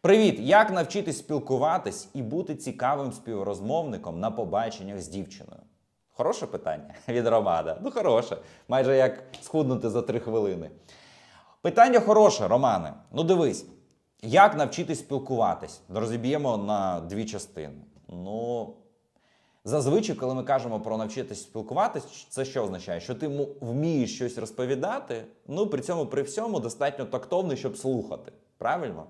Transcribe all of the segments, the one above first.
Привіт! Як навчитись спілкуватись і бути цікавим співрозмовником на побаченнях з дівчиною? Хороше питання від Романа. Ну, хороше. Майже як схуднути за три хвилини. Питання хороше, Романе. Ну дивись, як навчитись спілкуватись? Розіб'ємо на дві частини. Ну, зазвичай, коли ми кажемо про навчитись спілкуватись, це що означає? Що ти вмієш щось розповідати, ну при цьому при всьому достатньо тактовний, щоб слухати. Правильно?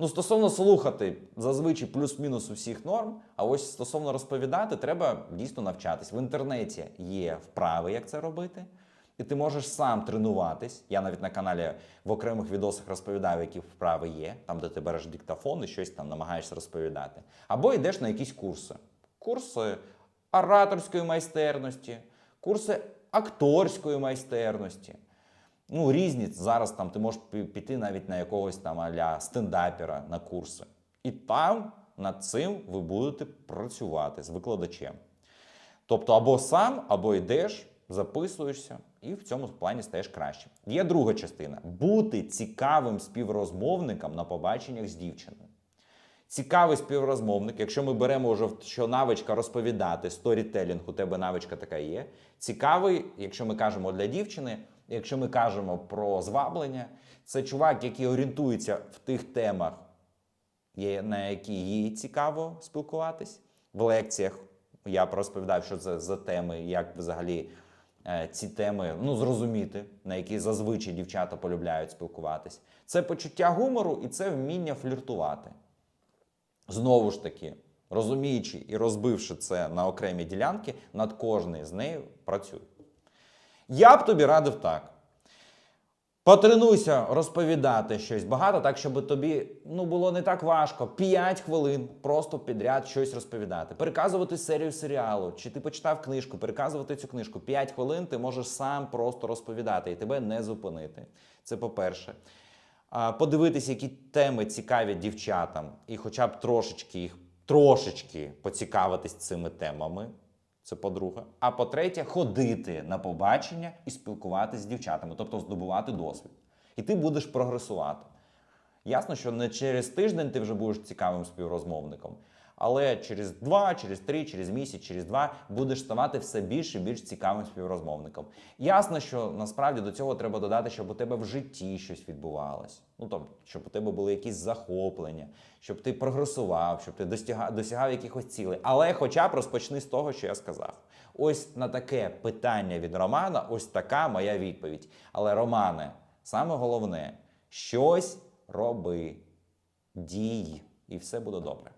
Ну, стосовно слухати, зазвичай плюс-мінус у всіх норм. А ось стосовно розповідати, треба дійсно навчатись. В інтернеті є вправи, як це робити. І ти можеш сам тренуватись. Я навіть на каналі в окремих відосах розповідаю, які вправи є, там, де ти береш диктофон і щось там намагаєшся розповідати. Або йдеш на якісь курси. Курси ораторської майстерності, курси акторської майстерності. Ну, різні зараз там ти можеш піти навіть на якогось там аля стендапера на курси. І там над цим ви будете працювати з викладачем. Тобто або сам, або йдеш, записуєшся, і в цьому плані стаєш краще. Є друга частина бути цікавим співрозмовником на побаченнях з дівчиною. Цікавий співрозмовник, якщо ми беремо вже що навичка розповідати, сторітелінг, у тебе навичка така є. Цікавий, якщо ми кажемо для дівчини, якщо ми кажемо про зваблення, це чувак, який орієнтується в тих темах, на які їй цікаво спілкуватись. В лекціях я розповідав, що це за теми, як взагалі е, ці теми ну, зрозуміти, на які зазвичай дівчата полюбляють спілкуватись. Це почуття гумору і це вміння фліртувати. Знову ж таки, розуміючи і розбивши це на окремі ділянки, над кожною з нею працюй. Я б тобі радив так. Потренуйся розповідати щось багато, так, щоб тобі ну, було не так важко. 5 хвилин просто підряд щось розповідати. Переказувати серію серіалу. Чи ти почитав книжку, переказувати цю книжку. 5 хвилин ти можеш сам просто розповідати і тебе не зупинити. Це по-перше. А, Подивитись, які теми цікаві дівчатам, і хоча б трошечки їх трошечки поцікавитись цими темами. Це по-друге. А по-третє, ходити на побачення і спілкуватися з дівчатами, тобто здобувати досвід. І ти будеш прогресувати. Ясно, що не через тиждень ти вже будеш цікавим співрозмовником, але через два, через три, через місяць, через два будеш ставати все більш і більш цікавим співрозмовником. Ясно, що насправді до цього треба додати, щоб у тебе в житті щось відбувалось. Ну тобто, щоб у тебе були якісь захоплення, щоб ти прогресував, щоб ти достигав, досягав якихось цілей. Але хоча б розпочни з того, що я сказав. Ось на таке питання від Романа, ось така моя відповідь. Але, Романе, саме головне, щось роби, дій, і все буде добре.